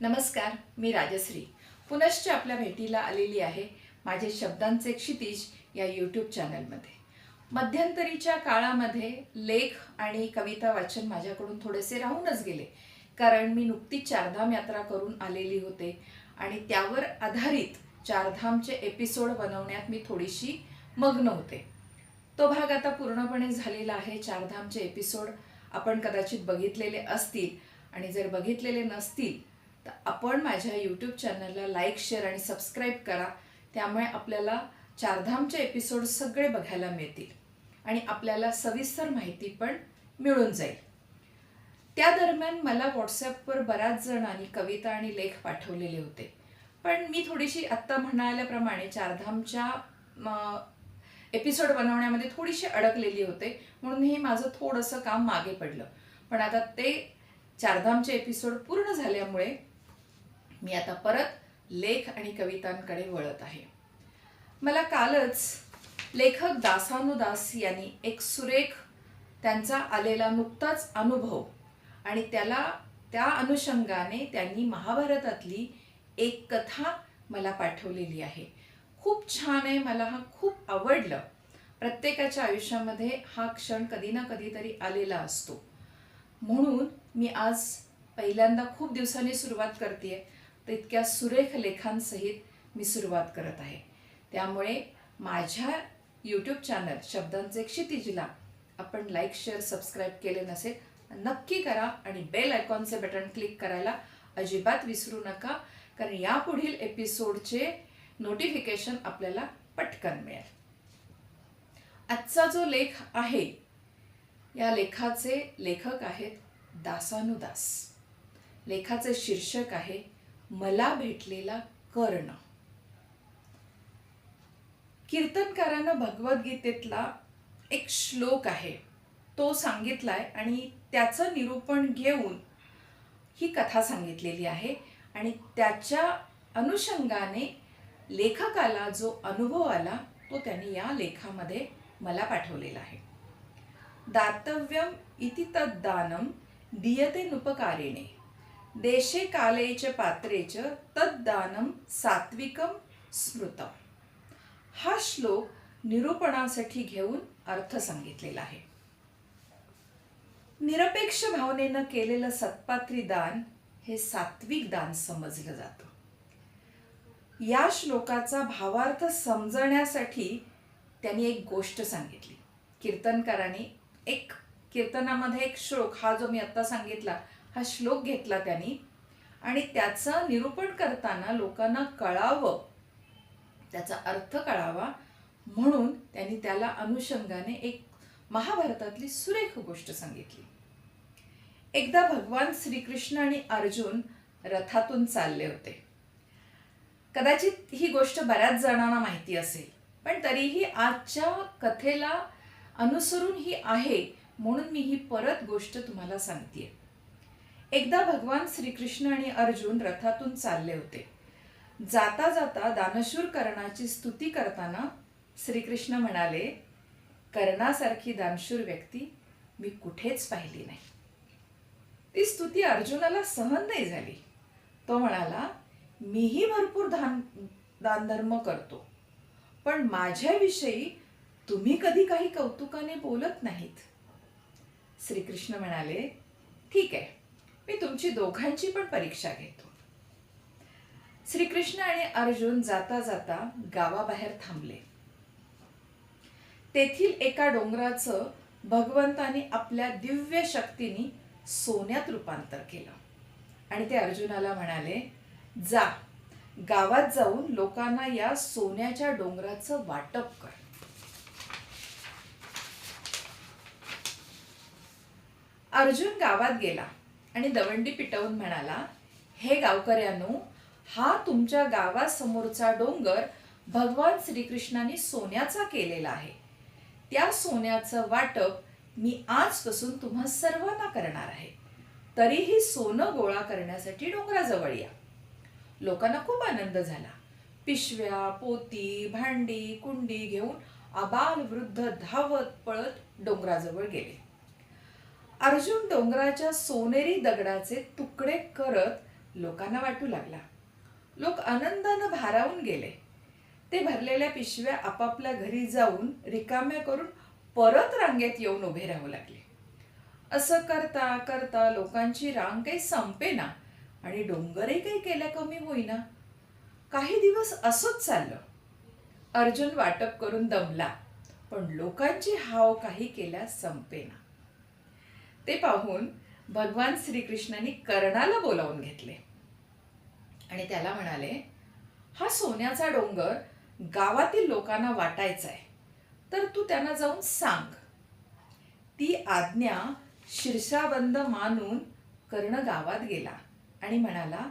नमस्कार मी राजश्री. पुनश्च आपल्या भेटीला आलेली आहे माझे शब्दांचे क्षितिज या यूट्यूब चॅनलमध्ये मध्यंतरीच्या काळामध्ये लेख आणि कविता वाचन माझ्याकडून थोडेसे राहूनच गेले. कारण मी नुकतीच चारधाम यात्रा करून आलेली होते आणि त्यावर आधारित चारधामचे एपिसोड बनवण्यात मी थोडीशी मग्न होते. तो भाग आता पूर्णपणे झालेला आहे. चारधामचे एपिसोड आपण कदाचित बघितलेले असतील आणि जर बघितलेले नसतील तर आपण माझ्या यूट्यूब चॅनलला लाईक शेअर आणि सबस्क्राईब करा. त्यामुळे आपल्याला चारधामचे एपिसोड सगळे बघायला मिळतील. आणि आपल्याला सविस्तर माहिती पण मिळून जाईल. त्या दरम्यान मला व्हॉट्सॲपवर बऱ्याच जणांनी कविता आणि लेख पाठवलेले होते. पण मी थोडीशी आत्ता म्हणाल्याप्रमाणे चारधामच्या एपिसोड बनवण्यामध्ये थोडीशी अडकलेली होते. म्हणून हे माझं थोडंसं काम मागे पडलं. पण आता ते चारधामचे एपिसोड पूर्ण झाल्यामुळे मी आता परत लेख आणि कवितांकडे वळत आहे. मला कालच लेखक दासानुदास यांनी एक सुरेख त्यांचा आलेला नुकताच अनुभव आणि त्याला त्या अनुषंगाने त्यांनी महाभारतातली एक कथा मला पाठवलेली आहे. खूप छान आहे मला हा खूप आवडलं. प्रत्येकाच्या आयुष्यामध्ये हा क्षण कधी ना कधीतरी आलेला असतो. म्हणून मी आज पहिल्यांदा खूप दिवसांनी सुरुवात करते तर इतक्या सुरेख लेखांसहित मी सुरुवात करत आहे. त्यामुळे माझ्या यूट्यूब चॅनल शब्दांचे क्षितिजला आपण लाईक शेअर सबस्क्राईब केले नसेल नक्की करा आणि बेल आयकॉनचे बटन क्लिक करायला अजिबात विसरू नका कारण यापुढील एपिसोडचे नोटिफिकेशन आपल्याला पटकन मिळेल. आजचा जो लेख आहे या लेखाचे लेखक आहेत दासानुदास. लेखाचे शीर्षक आहे मला भेटलेला कर्ण. कीर्तनकारानं भगवद्गीतेतला एक श्लोक आहे. तो सांगितलाय आणि त्याचं निरूपण घेऊन ही कथा सांगितलेली आहे आणि त्याच्या अनुषंगाने लेखकाला जो अनुभव आला तो त्यांनी या लेखामध्ये मला पाठवलेला आहे. दातव्यम इति तद्दानम दियते नुपकारिणे. देशे काले च पात्रे च तद्दानम सात्विकम स्मृतम. हा श्लोक निरूपणासाठी घेऊन अर्थ सांगितलेला आहे. निरपेक्ष भावनेनं केलेलं सत्पात्री दान हे सात्विक दान समजलं जातं. या श्लोकाचा भावार्थ समजण्यासाठी त्यांनी एक गोष्ट सांगितली. कीर्तनकाराने एक कीर्तनामध्ये एक श्लोक हा जो मी आत्ता सांगितला हा श्लोक घेतला त्यांनी. आणि त्याचं निरूपण करताना लोकांना कळावं त्याचा अर्थ कळावा म्हणून त्यांनी त्याला अनुषंगाने एक महाभारतातली सुरेख गोष्ट सांगितली. एकदा भगवान श्रीकृष्ण आणि अर्जुन रथातून चालले होते. कदाचित ही गोष्ट बऱ्याच जणांना माहिती असेल पण तरीही आजच्या कथेला अनुसरून ही आहे म्हणून मी ही परत गोष्ट तुम्हाला सांगते एकदा भगवान श्रीकृष्ण आणि अर्जुन रथातून चालले होते. जाता जाता दानशूर कर्णाची स्तुती करताना श्रीकृष्ण म्हणाले कर्णासारखी दानशूर व्यक्ती मी कुठेच पाहिली नाही. ती स्तुती अर्जुनाला सहन नाही झाली. तो म्हणाला मीही भरपूर दान दानधर्म करतो पण माझ्याविषयी तुम्ही कधी काही कौतुकाने बोलत नाहीत. श्रीकृष्ण म्हणाले ठीक आहे मी तुमची दोघांची पण परीक्षा घेतो. श्रीकृष्ण आणि अर्जुन जाता जाता गावाबाहेर थांबले. तेथील एका डोंगराचं भगवंताने आपल्या दिव्य शक्तीने सोन्यात रूपांतर केलं. आणि ते अर्जुनाला म्हणाले जा गावात जाऊन लोकांना या सोन्याच्या डोंगराचं वाटप कर. अर्जुन गावात गेला. आणि दवंडी पिटवून म्हणाला हे गावकऱ्यांनो हा तुमच्या गावासमोरचा डोंगर भगवान श्रीकृष्णाने सोन्याचा केलेला आहे. त्या सोन्याचं वाटप मी आजपासून तुम्हा सर्वांना करणार आहे. तरीही सोनं गोळा करण्यासाठी डोंगराजवळ या. लोकांना खूप आनंद झाला. पिशव्या पोती भांडी कुंडी घेऊन आबाल वृद्ध धावत पळत डोंगराजवळ गेले. अर्जुन डोंगराच्या सोनेरी दगडाचे तुकडे करत लोकांना वाटू लागला. लोक आनंदानं भारावून गेले. ते भरलेल्या पिशव्या आपापल्या घरी जाऊन रिकाम्या करून परत रांगेत येऊन उभे राहू लागले. असं करता करता लोकांची रांग काही संपेना आणि डोंगरही काही केल्या कमी होईना. काही दिवस असंच चाललं. अर्जुन वाटप करून दमला पण लोकांची हाव काही केल्या संपेना ते पाहून भगवान श्रीकृष्णाने कर्णाला बोलावून घेतले. आणि त्याला म्हणाले हा सोन्याचा डोंगर गावातील लोकांना वाटायचा आहे तर तू त्यांना जाऊन सांग. ती आज्ञा शीर्षाबंद मानून कर्ण गावात गेला आणि म्हणाला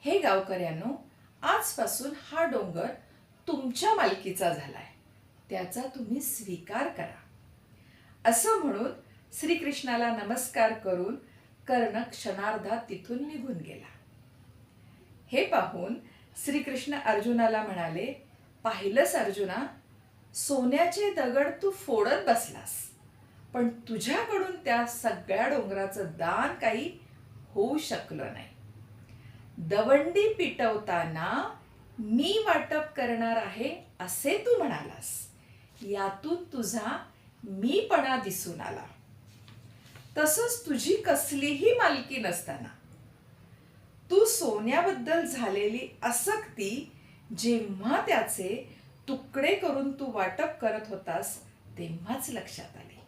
हे गावकऱ्यांनो आजपासून हा डोंगर तुमच्या मालकीचा झालाय. त्याचा तुम्ही स्वीकार करा. असं म्हणून श्रीकृष्णाला नमस्कार करून कर्ण क्षणार्धात तिथून निघून गेला. हे पाहून श्रीकृष्ण अर्जुनाला म्हणाले पाहिलंस अर्जुना सोन्याचे दगड तू फोडत बसलास पण तुझ्याकडून त्या सगळ्या डोंगराचं दान काही होऊ शकलं नाही. दवंडी पिटवताना मी वाटप करणार आहे असे तू म्हणालास. यातून तुझा मीपणा दिसून आला. तसंच तुझी कसलीही मालकी नसताना. तू सोन्याबद्दल झालेली आसक्ती जेव्हा त्याचे तुकडे करून तू वाटप करत होतास तेव्हाच लक्षात आले.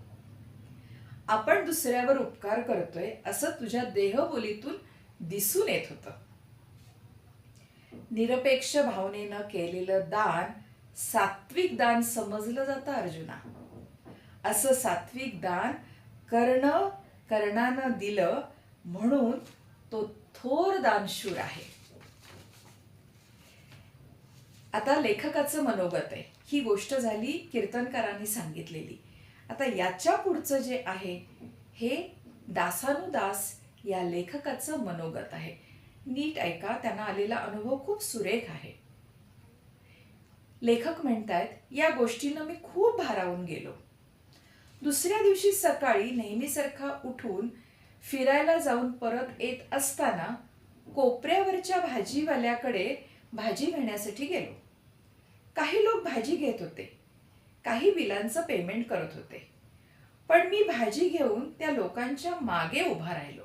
आपण दुसऱ्यावर उपकार करतोय असं तुझ्या देहबोलीतून दिसून येत होतं. निरपेक्ष भावनेनं केलेलं दान सात्विक दान समजलं जातं अर्जुना. असं सात्विक दान कर्ण कर्णानं दिलं म्हणून तो थोर दानशूर आहे. आता लेखकाचं मनोगत आहे. ही गोष्ट झाली कीर्तनकारांनी सांगितलेली. आता याच्या पुढचं जे आहे हे दासानुदास या लेखकाचं मनोगत आहे. नीट ऐका त्यांना आलेला अनुभव खूप सुरेख आहे. लेखक म्हणतायत या गोष्टीनं मी खूप भारावून गेलो. दुसऱ्या दिवशी सकाळी नेहमीसारखा उठून फिरायला जाऊन परत येत असताना कोपऱ्यावरच्या भाजीवाल्याकडे भाजी घेण्यासाठी गेलो. काही लोक भाजी घेत होते. काही बिलांचं पेमेंट करत होते. पण मी भाजी घेऊन त्या लोकांच्या मागे उभा राहिलो.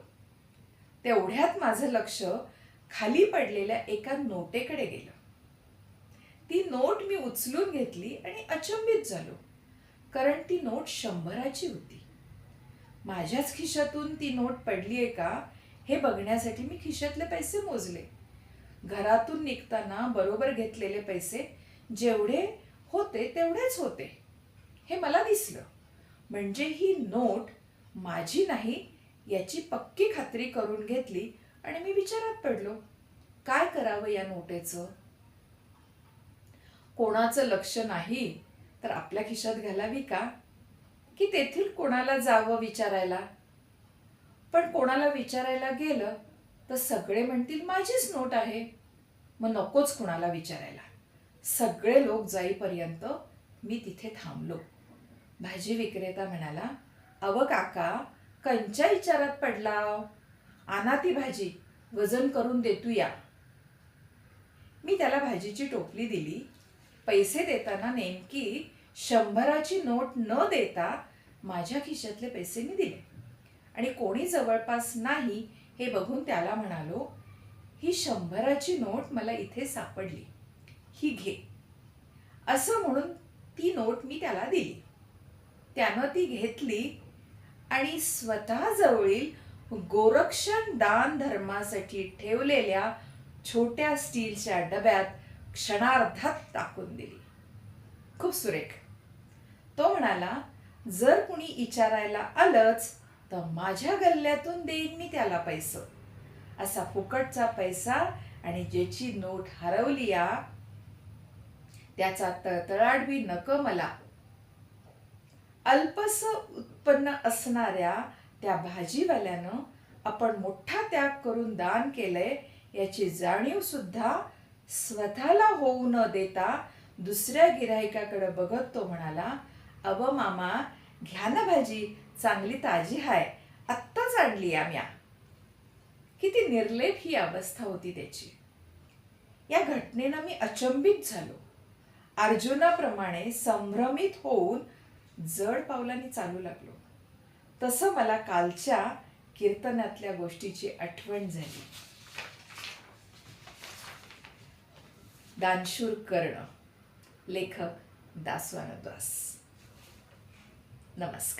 तेवढ्यात माझं लक्ष खाली पडलेल्या एका नोटेकडे गेलं. ती नोट मी उचलून घेतली आणि अचंबित झालो. कारण ती नोट शंभराची होती. माझ्याच खिशातून ती नोट पडली आहे का हे बघण्यासाठी मी खिशातले पैसे मोजले. घरातून निघताना बरोबर घेतलेले पैसे जेवढे होते तेवढेच होते. हे मला दिसलं. म्हणजे ही नोट माझी नाही याची पक्की खात्री करून घेतली आणि मी विचारात पडलो काय करावं या नोटेचं? कोणाचं लक्ष नाही तर आपल्या खिशात घालावी का? की तेथील कोणाला जावं विचारायला? पण कोणाला विचारायला गेलं तर सगळे म्हणतील माझीच नोट आहे. मग नकोच कुणाला विचारायला. सगळे लोक जाईपर्यंत मी तिथे थांबलो. भाजी विक्रेता म्हणाला अव काका कंच्या विचारात पडला आना ती भाजी वजन करून देतू या मी त्याला भाजीची टोपली दिली पैसे देताना नेमकी शंभराची नोट न देता माझ्या खिशातले पैसे मी दिले. आणि कोणी जवळपास नाही हे बघून त्याला म्हणालो ही शंभराची नोट मला इथे सापडली. ही घे. असं म्हणून ती नोट मी त्याला दिली. त्यानं ती घेतली आणि स्वतःजवळील गोरक्षण दान धर्मासाठी ठेवलेल्या छोट्या स्टीलच्या डब्यात क्षणार्धात टाकून दिली. खूप सुरेख. तो म्हणाला जर कुणी विचारायला आलंच तर माझ्या गल्ल्यातून देईन मी त्याला पैसे. असा फुकटचा पैसा आणि ज्याची नोट हरवली या त्याचा तळतळाट बी नक मला. अल्पस उत्पन्न असणाऱ्या त्या भाजीवाल्यानं आपण मोठा त्याग करून दान केलंय याची जाणीव सुद्धा स्वतःला होऊ न देता दुसऱ्या गिराहिकाकडे बघत तो म्हणाला अव मामा घ्या ना भाजी चांगली ताजी हाय आत्ताच आणली आम्या. किती निर्लेप ही अवस्था होती त्याची. या घटनेनं मी अचंबित झालो. अर्जुनाप्रमाणे संभ्रमित होऊन जड पावलांनी चालू लागलो. तसं मला कालच्या कीर्तनातल्या गोष्टीची आठवण झाली. दानशूर कर्ण लेखक दासवानदास. नमस्कार.